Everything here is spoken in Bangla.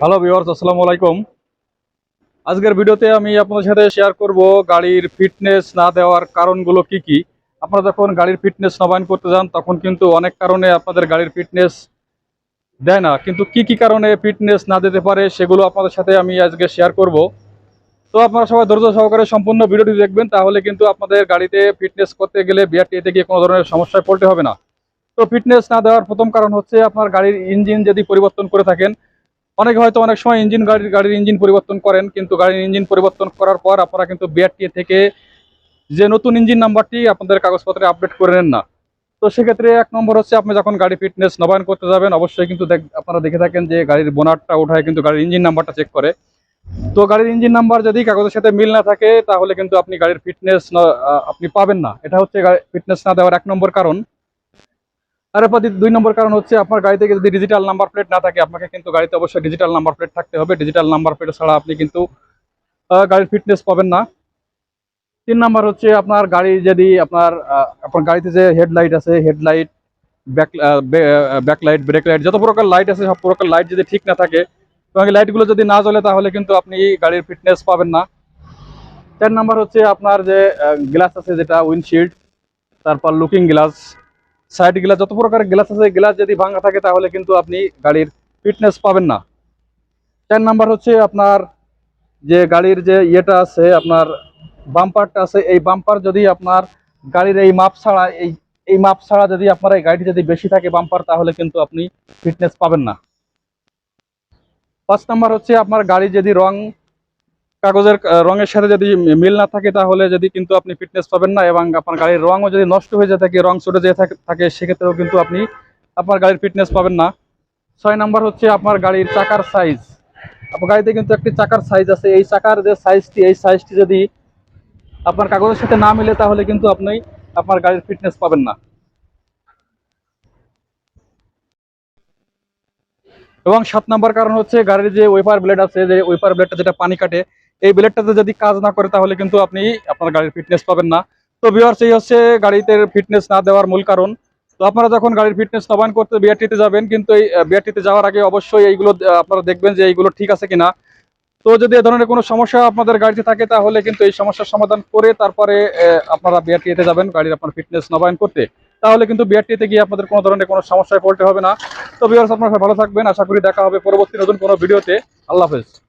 হ্যালো ভিউয়ার্স আসসালামু আলাইকুম। আজকের ভিডিওতে আমি আপনাদের সাথে শেয়ার করব গাড়ির ফিটনেস না দেওয়ার কারণগুলো কি কি। আপনারা যখন গাড়ির ফিটনেস নবায়ন করতে যান, তখন কিন্তু অনেক কারণে আপনাদের গাড়ির ফিটনেস দেয় না। কিন্তু কি কি কারণে ফিটনেস না দিতে পারে, সেগুলো আপনাদের সাথে আমি আজকে শেয়ার করব। তো আপনারা সবাই ধৈর্য সহকারে সম্পূর্ণ ভিডিওটি দেখবেন, তাহলে কিন্তু আপনাদের গাড়িতে ফিটনেস করতে গেলে বিআরটিতে গিয়ে কোনো ধরনের সমস্যায় পড়তে হবে না। তো ফিটনেস না দেওয়ার প্রথম কারণ হচ্ছে আপনার গাড়ির ইঞ্জিন যদি পরিবর্তন করে থাকেন অনেকে হয়তো অনেক সময় ইঞ্জিন গাড়ির গাড়ির ইঞ্জিন পরিবর্তন করেন, কিন্তু গাড়ির ইঞ্জিন পরিবর্তন করার পর আপনারা কিন্তু বিআরটি থেকে যে নতুন ইঞ্জিন নাম্বারটি আপনাদের কাগজপত্রে আপডেট করে নেন না। তো সেক্ষেত্রে এক নম্বর হচ্ছে আপনি যখন গাড়ি ফিটনেস নবায়ন করতে যাবেন, অবশ্যই কিন্তু আপনারা দেখে থাকেন যে গাড়ির বোনারটা ওঠায় কিন্তু গাড়ির ইঞ্জিন নাম্বারটা চেক করে। তো গাড়ির ইঞ্জিন নাম্বার যদি কাগজের সাথে মিল না থাকে, তাহলে কিন্তু আপনি গাড়ির ফিটনেস আপনি পাবেন না। এটা হচ্ছে ফিটনেস না দেওয়ার এক নম্বর কারণ। আর এরপর দুই নম্বর কারণ হচ্ছে আপনার গাড়িতে যদি ডিজিটাল নাম্বার প্লেট না থাকে, আপনাকে কিন্তু গাড়িতে অবশ্যই ডিজিটাল নাম্বার প্লেট থাকতে হবে। ডিজিটাল নাম্বার প্লেট ছাড়া আপনি কিন্তু গাড়ির ফিটনেস পাবেন না। তিন নাম্বার হচ্ছে আপনার গাড়ি যদি আপনার আপনার গাড়িতে যে হেডলাইট আছে headlight back backlight brake light যত প্রকার লাইট আছে, সব প্রকার লাইট যদি ঠিক না থাকে, এবং লাইটগুলো যদি না জ্বলে, তাহলে কিন্তু আপনি গাড়ির ফিটনেস পাবেন না। চার নাম্বার হচ্ছে আপনার যে গ্লাস আছে যেটা উইন্ডশিল্ড তারপর লুকিং গ্লাস সাইড গ্লাস, যত প্রকার গ্লাস আছে, গ্লাস যদি ভাঙা থাকে, তাহলে কিন্তু আপনি গাড়ির ফিটনেস পাবেন না। চার নাম্বার হচ্ছে আপনার যে গাড়ির যে ইয়েটা আছে, আপনার বাম্পারটা আছে, এই বাম্পার যদি আপনার গাড়ির এই মাপ ছাড়া, এই এই মাপ ছাড়া যদি আপনার এই গাড়িটি যদি বেশি থাকে বাম্পার তাহলে কিন্তু আপনি ফিটনেস পাবেন না। পাঁচ নাম্বার হচ্ছে আপনার গাড়ি যদি রং কাগজের রঙের সাথে যদি মিল না থাকে তাহলে যদি কিন্তু আপনি ফিটনেস পাবেন না এবং আপনার গাড়ির রঙও যদি নষ্ট হয়ে যায় থাকে, রং চটে যেয়ে থাকে সেক্ষেত্রেও কিন্তু আপনি আপনার গাড়ির ফিটনেস পাবেন না। ছয় নাম্বার হচ্ছে আপনার গাড়ির চাকার সাইজ আপনার গাড়িতে কিন্তু একটি চাকার সাইজ আছে। এই চাকার যে সাইজটি এই সাইজটি যদি আপনার কাগজের সাথে না মিলে তাহলে কিন্তু আপনি আপনার গাড়ির ফিটনেস পাবেন না। এবং সাত নাম্বার কারণ হচ্ছে গাড়ির যে ওয়েপার ব্লেড আছে, যে ওয়েপার ব্লেডটা যেটা পানি কাটে এই ব্লেডটাতে যদি কাজ না করে তাহলে কিন্তু আপনি আপনার গাড়ির ফিটনেস পাবেন না। তো বিয়ার্স এই হচ্ছে গাড়িতে ফিটনেস না দেওয়ার মূল কারণ। তো আপনারা যখন গাড়ির ফিটনেস নবায়ন করতে বিআরটিতে যাবেন, কিন্তু এই বিআরটিতে যাওয়ার আগে অবশ্যই এইগুলো আপনারা দেখবেন যে এইগুলো ঠিক আছে কিনা। তো যদি এ ধরনের কোনো সমস্যা আপনাদের গাড়িতে থাকে, তাহলে কিন্তু এই সমস্যার সমাধান করে তারপরে আপনারা বিআরটিতে যাবেন গাড়ির আপনার ফিটনেস নবায়ন করতে। তাহলে কিন্তু বিআরটিতে গিয়ে আপনাদের কোনো ধরনের কোনো সমস্যায় পড়তে হবে না। তো বিয়ার্স আপনারা ভালো থাকবেন। আশা করি দেখা হবে পরবর্তী নতুন কোনো ভিডিওতে। আল্লাহ হাফেজ।